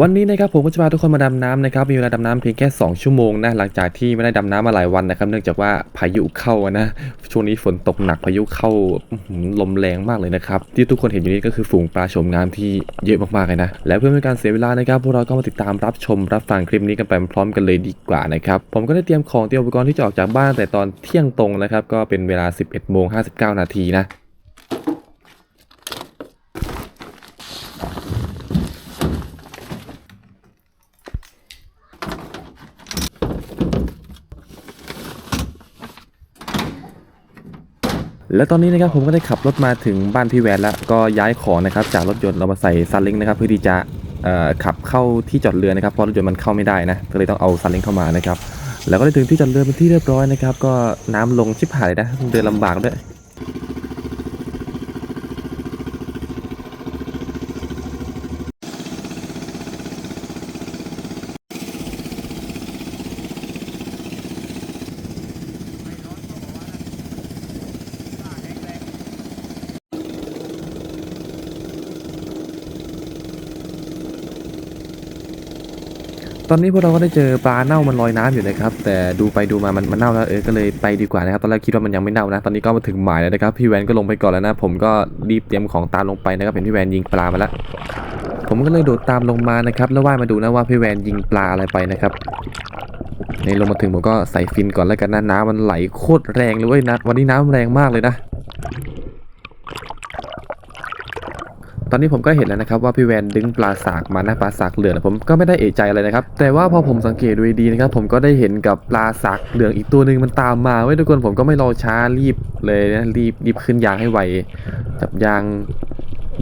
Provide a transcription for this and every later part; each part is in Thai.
วันนี้นะครับผมก็จะพาทุกคนมาดำน้ำนะครับมีเวลาดำน้ำเพียงแค่ 2 ชั่วโมงนะหลังจากที่ไม่ได้ดำน้ำมาหลายวันนะครับเนื่องจากว่าพายุเข้านะช่วงนี้ฝนตกหนักพายุเข้าลมแรงมากเลยนะครับที่ทุกคนเห็นอยู่นี้ก็คือฝูงปลาโฉมงามที่เยอะมากๆเลยนะและเพื่อไม่ให้การเสียเวลานะครับพวกเราก็มาติดตามรับชมรับฟังคลิปนี้กันไปพร้อมกันเลยดีกว่านะครับผมก็ได้เตรียมของเตรียมอุปกรณ์ที่จะออกจากบ้านแต่ตอนเที่ยงตรงนะครับก็เป็นเวลา 11โมง59 นาทีนะ และตอนนี้นะครับผมก็ได้ขับรถมาถึงบ้านพี่แวนแล้ว ก็ย้ายของนะครับจากรถยนต์เรามาใส่ซาเล้งนะครับเพื่อที่จะขับเข้าที่จอดเรือนะครับเพราะรถยนต์มันเข้าไม่ได้นะก็เลยต้องเอาซาเล้งเข้ามานะครับแล้วก็ได้ถึงที่จอดเรือเป็นที่เรียบร้อยนะครับก็น้ำลงชิบหายนะเดินลำบากด้วย ตอนนี้พวกเราก็ได้เจอปลาเน่ามันลอยน้ำอยู่นะครับ แต่ดูไปดูมามันมันเน่าแล้วเออก็เลยไปดีกว่านะครับตอนแรกคิดว่ามันยังไม่เน่านะ ตอนนี้ก็มาถึงหมายแล้วนะครับพี่แวนก็ลงไปก่อนแล้วนะ ผมก็รีบเตรียมของตามลงไปนะครับเห็นพี่แวนยิงปลามาแล้วผมก็เลยโดดตามลงมานะครับแล้วว่ายมาดูนะว่าพี่แวนยิงปลาอะไรไปนะครับในลงมาถึงผมก็ใส่ฟินก่อนแล้วกันนะน้ำมันไหลโคตรแรงเลยเว้ยนะวันนี้น้ำแรงมากเลยนะ ตอนนี้ผมก็เห็นแล้วนะครับว่าพี่แวนดึงปลาสากมานะปลาสากเหลืองผมก็ไม่ได้เอะใจอะไรนะครับแต่ว่าพอผมสังเกตดูดีนะครับผมก็ได้เห็นกับปลาสากเหลืองอีกตัวหนึ่งมันตามมาเว้ทุกคนผมก็ไม่รอช้ารีบเลยนะรีบรีบขึ้นยางให้ไวจับยาง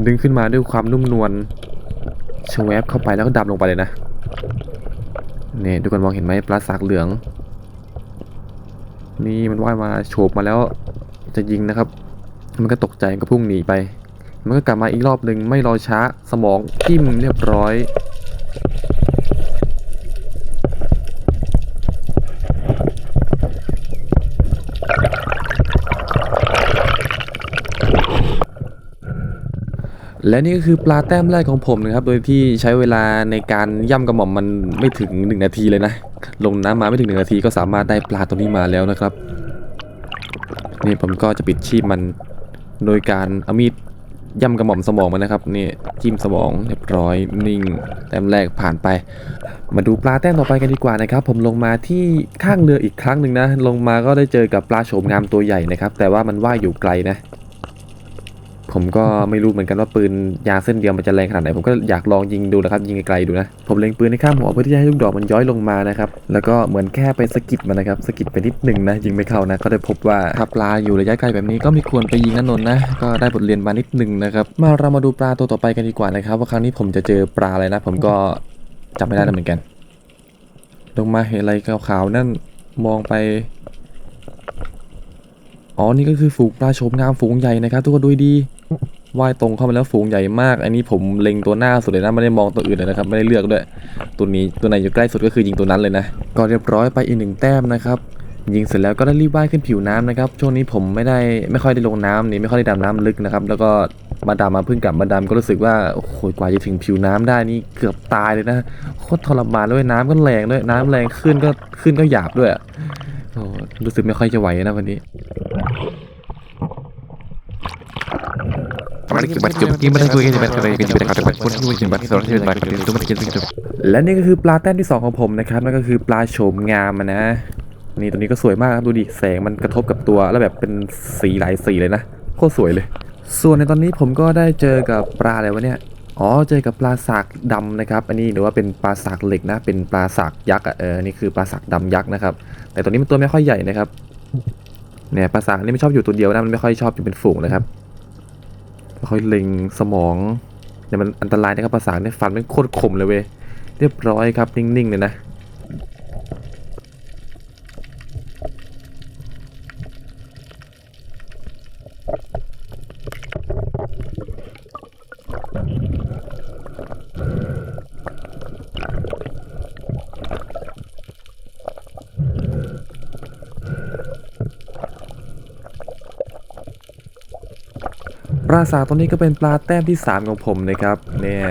ดึงขึ้นมาด้วยความนุ่มนวลชแวบเข้าไปแล้วก็ดำลงไปเลยนะเนี่ยทุกคนมองเห็นไหมปลาสากเหลือง นี่มันว่ายมาโฉบมาแล้วจะยิงนะครับ มันก็ตกใจก็พุ่งหนีไป มันก็กลับมาอีกรอบหนึ่งไม่รอช้าสมองทิ่มเรียบร้อย และนี่ก็คือปลาแต้มแรกของผมนะครับ โดยที่ใช้เวลาในการย่ำกระหม่อมมันไม่ถึง 1 นาทีเลยนะ ลงน้ำมาไม่ถึง 1 นาทีก็สามารถได้ปลาตัวนี้มาแล้วนะครับ นี่ผมก็จะปิดชีพมันโดยการเอามีด ย่ำกระหม่อมสมองมานะครับนี่จิ้มสมองเรียบร้อยนิ่งแต้มแรกผ่านไป มาดูปลาแต้มต่อไปกันดีกว่านะครับ ผมลงมาที่ข้างเรืออีกครั้งหนึ่งนะ ลงมาก็ได้เจอกับปลาโฉมงามตัวใหญ่นะครับ แต่ว่ามันว่ายอยู่ไกลนะ ผมก็ไม่รู้เหมือนกันว่าปืนยางเส้นเดียวมันจะแรงขนาดไหนผมก็อยากลองยิงดูนะครับยิงไกลๆดูนะผมเล็งปืนในข้ามหัวเพื่อที่จะให้ลูกดอกมันย้อยลงมานะครับแล้วก็เหมือนแค่ไปสะกิดมันนะครับสะกิดไปนิดหนึ่งนะยิงไม่เข้านะก็ได้พบว่าถ้าปลาอยู่ระยะไกลแบบนี้ก็ไม่ควรไปยิงนะนนนะก็ได้บทเรียนมานิดหนึ่งนะครับมาเรามาดูปลาตัวต่อไปกันดีกว่านะครับว่าครั้งนี้ผมจะเจอปลาอะไรนะ ผมก็จำไม่ได้เหมือนกัน ลงมาเห็นอะไรขาวๆนั่นมองไป อ๋อ นี่ก็คือฝูงปลาโฉมงามฝูงใหญ่นะครับ ทุกคนดูดีว่ายตรงเข้ามาแล้วฝูงใหญ่มาก อันนี้ผมเล็งตัวหน้าสุดเลยนะไม่ได้มองตัวอื่นเลยนะครับ ไม่ได้เลือกด้วย ตัวนี้ตัวไหนอยู่ใกล้สุดก็คือยิงตัวนั้นเลยนะ ก็เรียบร้อยไปอีกหนึ่งแต้มนะครับยิงเสร็จแล้วก็ได้รีบว่ายขึ้นผิวน้ำนะครับ ช่วงนี้ผมไม่ได้ไม่ค่อยได้ลงน้ำนี่ไม่ค่อยได้ดำน้ำลึกนะครับ แล้วก็มาดำมาเพิ่งกลับมาดำก็รู้สึกว่าโอ้โหกว่าจะถึงผิวน้ำได้นี่เกือบตายเลยนะโคตรทรมานเลยน้ำก็แรงด้วยน้ำแรงขึ้นก็ขึ้นก็หยาบด้วยโอ้รู้สึกไม่ค่อยจะไหวนะวันนี้ และนี่ก็คือปลาแต้มที่สองของผมนะครับนั่นก็คือปลาโฉมงามอะนะนี่ตัวนี้ก็สวยมากครับดูดิแสงมันกระทบกับตัวแล้วแบบเป็นสีหลายสีเลยนะโคตรสวยเลย ส่วนในตอนนี้ผมก็ได้เจอกับปลาอะไรวะเนี่ยอ๋อเจอกับปลาสากดำนะครับ อันนี้หรือว่าเป็นปลาสากเหล็กนะ เป็นปลาสากยักษ์อะเออนี่คือปลาสากดำยักษ์นะครับ แต่ตัวนี้มันตัวไม่ค่อยใหญ่นะครับเนี่ยปลาสากนี่ไม่ชอบอยู่ตัวเดียวนะมันไม่ค่อยชอบอยู่เป็นฝูงนะครับ ค่อยเล็งสมองเนี่ยมันอันตรายนะครับภาษาเนี่ยฟันมันโคตรคมเลยเว้ยเรียบร้อยครับนิ่งๆเลยนะ ปลาสาตัวนี้ก็เป็นปลาแต้มที่ 3 ของผมนะครับ เนี่ย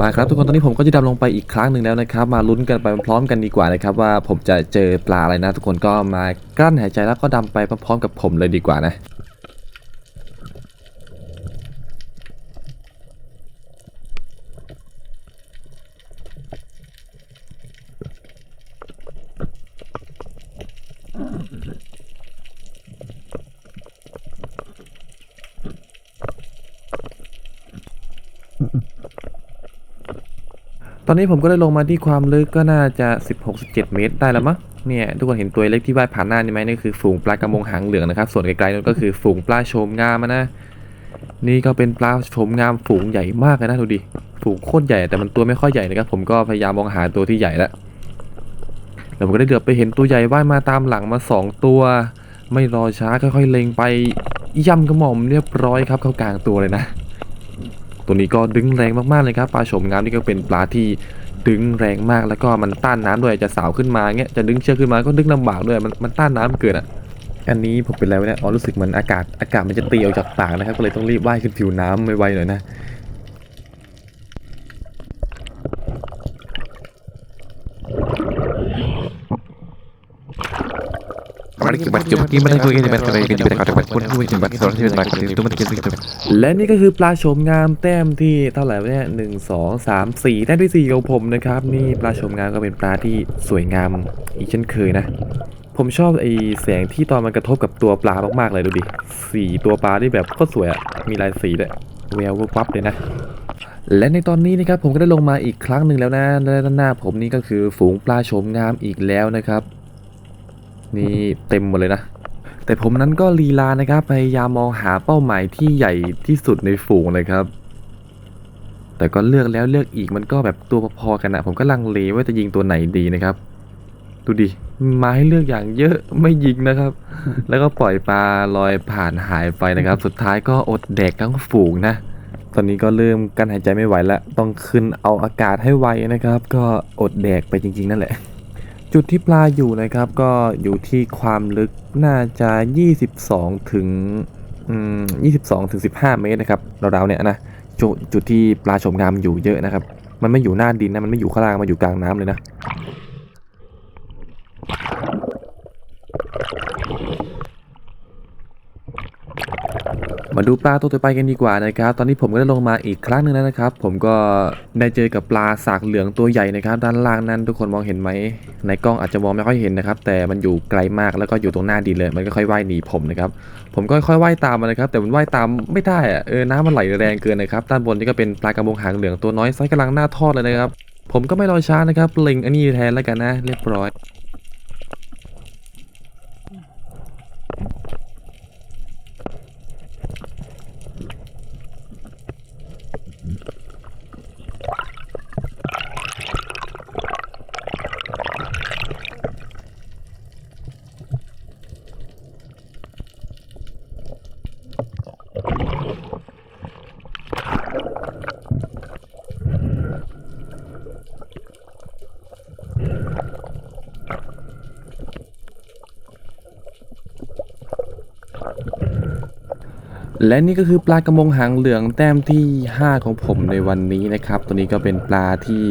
มาครับทุกคนตอนนี้ผมก็จะดำลงไปอีกครั้งหนึ่งแล้วนะครับ มาลุ้นกันไปพร้อมกันดีกว่านะครับ ว่าผมจะเจอปลาอะไรนะ ทุกคนก็มากลั้นหายใจแล้วก็ดำไปพร้อมกับผมเลยดีกว่านะ ตอนนี้ผมก็ได้ลงมาที่ความลึกก็น่าจะ 16-17 เมตรได้แล้วมั้งเนี่ยทุกคนเห็นตัวเล็กที่ว่ายผ่านหน้านี่ไหมนี่คือฝูงปลากระมงหางเหลืองนะครับ ส่วนไกลๆนั่นก็คือฝูงปลาโฉมงามนะ นี่ก็เป็นปลาโฉมงามฝูงใหญ่มากเลยนะดูดิ ฝูงโคตรใหญ่แต่มันตัวไม่ค่อยใหญ่นะครับ ผมก็พยายามมองหาตัวที่ใหญ่แล้วแล้วผมก็ได้เดือบไปเห็นตัวใหญ่ว่ายมาตามหลังมาสองตัว ไม่รอช้าค่อยๆเล็งไปย่ำกระหม่อมเรียบร้อยครับเข้ากลางตัวเลยนะ ตัวนี้ก็ดึงแรงมากๆเลยครับปลาโฉมงามนี่ก็เป็นปลาที่ดึงแรงมากแล้วก็มันต้านน้ำด้วยจะสาวขึ้นมาเงี้ยจะดึงเชือกขึ้นมาก็ดึงลำบากด้วยมันมันต้านน้ำเกินอะอันนี้ผมเป็นอะไรวะเนี่ยอ๋อรู้สึกเหมือนอากาศอากาศมันจะตีออกจากปากนะครับก็เลยต้องรีบว่ายขึ้นผิวน้ำไวๆหน่อยนะ และนี่ก็คือปลาโฉมงามแต้มที่เท่าไหร่วะเนี่ยหนึ่งสองสามสี่แต้มที่สี่ของผมนะครับ นี่ปลาโฉมงามก็เป็นปลาที่สวยงามอีกเช่นเคยนะ ผมชอบไอ้แสงที่ตอนมันกระทบกับตัวปลามากๆเลยดูดิสีตัวปลาที่แบบโคตรสวยอะมีลายสีด้วยแวววับๆเลยนะและในตอนนี้นะครับผมก็ได้ลงมาอีกครั้งหนึ่งแล้วนะและด้านหน้าผมนี่ก็คือฝูงปลาโฉมงามอีกแล้วนะครับ นี่เต็มหมดเลยนะ แต่ผมนั้นก็ลีลานะครับ พยายามมองหาเป้าหมายที่ใหญ่ที่สุดในฝูงเลยครับ แต่ก็เลือกแล้วเลือกอีกมันก็แบบตัวพอๆกันนะผมก็ลังเลว่าจะยิงตัวไหนดีนะครับ ดูดิมาให้เลือกอย่างเยอะไม่ยิงนะครับ แล้วก็ปล่อยปลาลอยผ่านหายไปนะครับ สุดท้ายก็อดแดกทั้งฝูงนะตอนนี้ก็เริ่มกั้นหายใจไม่ไหวแล้ว ต้องขึ้นเอาอากาศให้ไวนะครับ ก็อดแดกไปจริง ๆ นั่นแหละ จุดที่ปลาอยู่นะครับ ก็อยู่ที่ความลึกน่าจะ 22 ถึง22 ถึง 15 เมตรนะครับราวๆเนี่ยนะจุจุดที่ปลาชมงามอยู่เยอะนะครับ มันไม่อยู่หน้าดินนะ มันไม่อยู่ข้างล่าง มันอยู่กลางน้ำเลยนะ มาดูปลาตัวต่อไปกันดีกว่านะครับ ตอนนี้ผมก็ได้ลงมาอีกครั้งหนึ่งแล้วนะครับ ผมก็ได้เจอกับปลาสากเหลืองตัวใหญ่นะครับ ด้านล่างนั้นทุกคนมองเห็นไหม ในกล้องอาจจะมองไม่ค่อยเห็นนะครับ แต่มันอยู่ไกลมากแล้วก็อยู่ตรงหน้าดินเลย มันก็ค่อยว่ายหนีผมนะครับ ผมก็ค่อยว่ายตามมันนะครับ แต่มันว่ายตามไม่ได้อะเออ น้ำมันไหลแรงเกินนะครับ ด้านบนนี่ก็เป็นปลากระมงหางเหลืองตัวน้อยไซส์กำลังหน้าทอดเลยนะครับ ผมก็ไม่รอช้านะครับเล็งอันนี้แทนแล้วกันนะ เรียบร้อย และนี่ก็คือปลากระมงหางเหลืองแต้มที่ 5 ของผมในวันนี้นะครับ ตัวนี้ก็เป็นปลาที่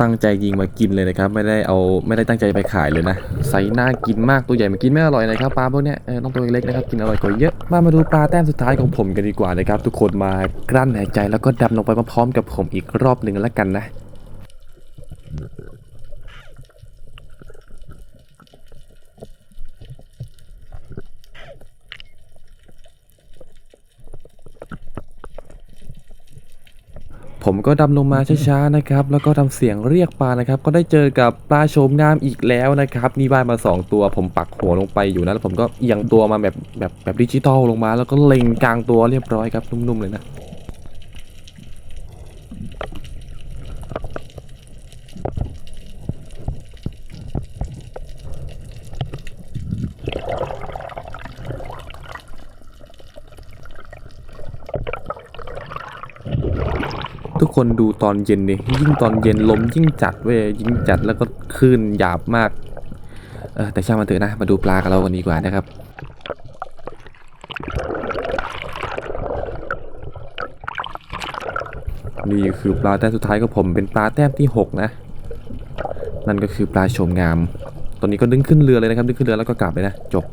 ตั้งใจยิงมากินเลยนะครับ ไม่ได้เอาไม่ได้ตั้งใจไปขายเลยนะไซส์น่ากินมากตัวใหญ่มันกินไม่อร่อยนะครับปลาพวกเนี้ยต้องตัวเล็กๆนะครับกินอร่อยกว่าเยอะมามาดูปลาแต้มสุดท้ายของผมกันดีกว่านะครับ ทุกคนมากลั้นหายใจแล้วก็ดำลงไปพร้อมๆกับผมอีกรอบหนึ่งแล้วกันนะ ผมก็ดำลงมาช้าๆนะครับแล้วก็ทำเสียงเรียกปลานะครับ ก็ได้เจอกับปลาโฉมงามอีกแล้วนะครับนี่ว่ายมาสองตัว ผมปักหัวลงไปอยู่นะแล้วผมก็เอียงตัวมาแบบแบบแบบดิจิตอลลงมา แล้วก็เล็งกลางตัวเรียบร้อยครับนุ่มๆเลยนะ ทุกคนดูตอนเย็นดิยิ่งตอนเย็นลมยิ่งจัดเว้ยยิ่งจัดแล้วก็คลื่นหยาบมากเออแต่ช่างมันเถอะนะมาดูปลากับเรากันดีกว่านะครับนี่คือปลาแต้มสุดท้ายของผมเป็นปลาแต้มที่หกนะ นั่นก็คือปลาโฉมงาม ตอนนี้ก็ดึงขึ้นเรือเลยนะครับ ดึงขึ้นเรือแล้วก็กลับเลยนะ จบ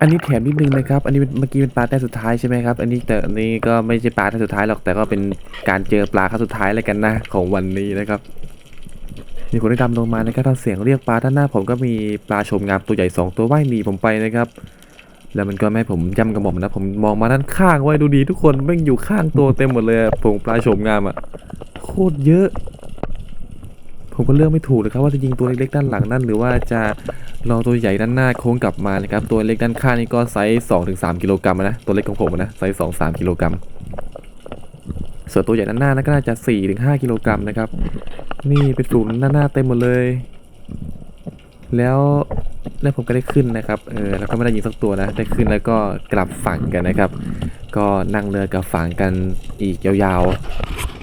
อันนี้แถมนิดนึงนะครับ อันนี้เป็นเมื่อกี้เป็นปลาแต้มสุดท้ายใช่ไหมครับ อันนี้แต่อันนี้ก็ไม่ใช่ปลาแต้มสุดท้ายหรอก แต่ก็เป็นการเจอปลาครั้งสุดท้ายแล้วกันนะของวันนี้นะครับมีคนได้ดำลงมานะครับทางเสียงเรียกปลาด้านหน้าผมก็มีปลาชมงามตัวใหญ่สองตัวว่ายหนีผมไปนะครับ แล้วมันก็ไม่ให้ผมย่ำกระหม่อมนะ ผมมองมาด้านข้างไว้ดูดีทุกคนแม่งอยู่ข้างตัวเต็มหมดเลยอะผงปลาชมงามอะโคตรเยอะ ผมก็เลือกไม่ถูกเลยครับว่าจะยิงตัวเล็กๆด้านหลังนั่นหรือว่าจะรอตัวใหญ่ด้านหน้าโค้งกลับมานะครับตัวเล็กด้านข้างนี่ก็ไซส์2-3ถึงสามกิโลกรัมนะตัวเล็กของผมอะนะไซส์2-3กิโลกรัมส่วนตัวใหญ่ด้านหน้านั่นก็น่าจะ4-5กิโลกรัมนะครับ นี่เป็นฝูงหน้านหน้าเต็มหมดเลย แล้วแล้วผมก็ได้ขึ้นนะครับ เออ แล้วก็ไม่ได้ยิงสักตัวนะ ได้ขึ้นแล้วก็กลับฝั่งกันนะครับ ก็นั่งเรือกลับฝั่งกันอีกยาวๆ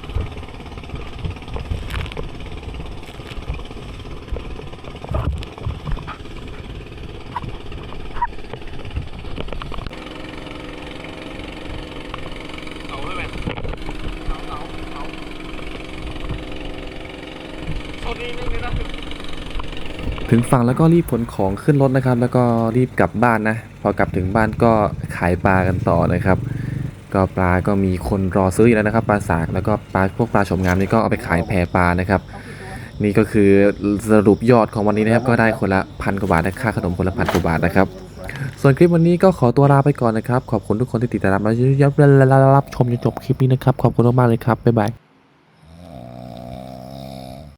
ถึงฝั่งแล้วก็รีบขนของขึ้นรถนะครับ แล้วก็รีบกลับบ้านนะ พอกลับถึงบ้านก็ขายปลากันต่อนะครับ ก็ปลาก็มีคนรอซื้ออยู่แล้วนะครับปลาสากแล้วก็ปลาพวกปลาชมงามนี่ก็เอาไปขายแพปลานะครับ นี่ก็คือสรุปยอดของวันนี้นะครับก็ได้คนละพันกว่าบาทนะค่าขนมคนละพันกว่าบาทนะครับ ส่วนคลิปวันนี้ก็ขอตัวลาไปก่อนนะครับ ขอบคุณทุกคนที่ติดตามและรับชมจนจบคลิปนี้นะครับขอบคุณมากๆเลยครับบ๊ายบาย